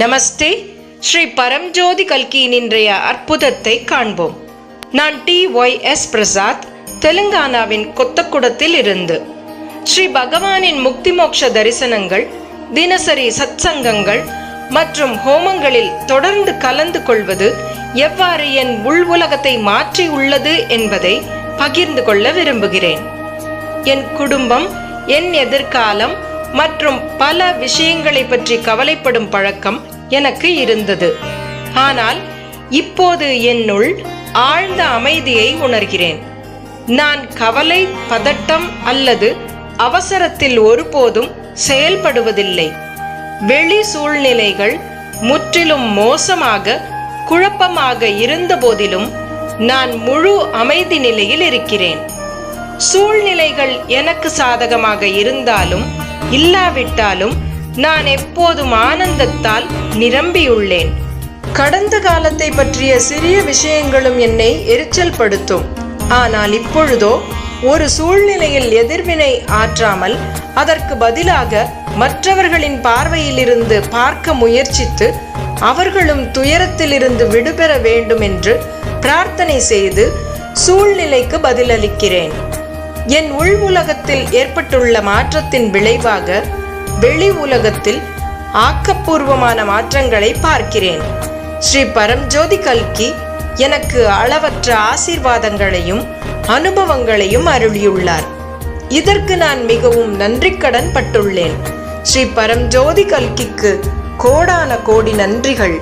நமஸ்தே. ஸ்ரீ பரம்ஜோதி கல்கியின் இன்றைய அற்புதத்தை காண்போம். நான் டி ஒய் எஸ் பிரசாத் தெலுங்கானாவின் கொத்தக்குடத்தில் இருந்து. ஸ்ரீ பகவானின் முக்தி மோட்ச தரிசனங்கள் தினசரி சத்சங்கங்கள் மற்றும் ஹோமங்களில் தொடர்ந்து கலந்து கொள்வது எவ்வாறு என் உள் உலகத்தை மாற்றி உள்ளது என்பதை பகிர்ந்து கொள்ள விரும்புகிறேன். என் குடும்பம் என் எதிர்காலம் மற்றும் பல விஷயங்களை பற்றி கவலைப்படும் பழக்கம் எனக்கு இருந்தது. ஆனால் இப்போது என்னுள் ஆழ்ந்த அமைதியை உணர்கிறேன். நான் கவலை பதட்டம் அல்லது அவசரத்தில் ஒருபோதும் செயல்படுவதில்லை. வெளி சூழ்நிலைகள் முற்றிலும் மோசமாக குழப்பமாக இருந்தபோதிலும் நான் முழு அமைதி நிலையில் இருக்கிறேன். சூழ்நிலைகள் எனக்கு சாதகமாக இருந்தாலும் இல்லாவிட்டாலும் நான் எப்போதும் ஆனந்தத்தால் நிரம்பியுள்ளேன். கடந்த காலத்தை பற்றிய சிறிய விஷயங்களும் என்னை எரிச்சல் படுத்தும் ஆனால் இப்பொழுதோ ஒரு சூழ்நிலையில் எதிர்வினை ஆற்றாமல் அதற்கு பதிலாக மற்றவர்களின் பார்வையிலிருந்து பார்க்க முயற்சித்து அவர்களும் துயரத்திலிருந்து விடுபெற வேண்டும் என்று பிரார்த்தனை செய்து சூழ்நிலைக்கு பதிலளிக்கிறேன். என் உள் உலகத்தில் ஏற்பட்டுள்ள மாற்றத்தின் விளைவாக வெளி உலகத்தில் ஆக்கப்பூர்வமான மாற்றங்களை பார்க்கிறேன். ஸ்ரீ பரம்ஜோதி கல்கி எனக்கு அளவற்ற ஆசீர்வாதங்களையும் அனுபவங்களையும் அருளியுள்ளார். இதற்கு நான் மிகவும் நன்றிக்கடன் பட்டுள்ளேன். ஸ்ரீ பரம்ஜோதி கல்கிக்கு கோடான கோடி நன்றிகள்.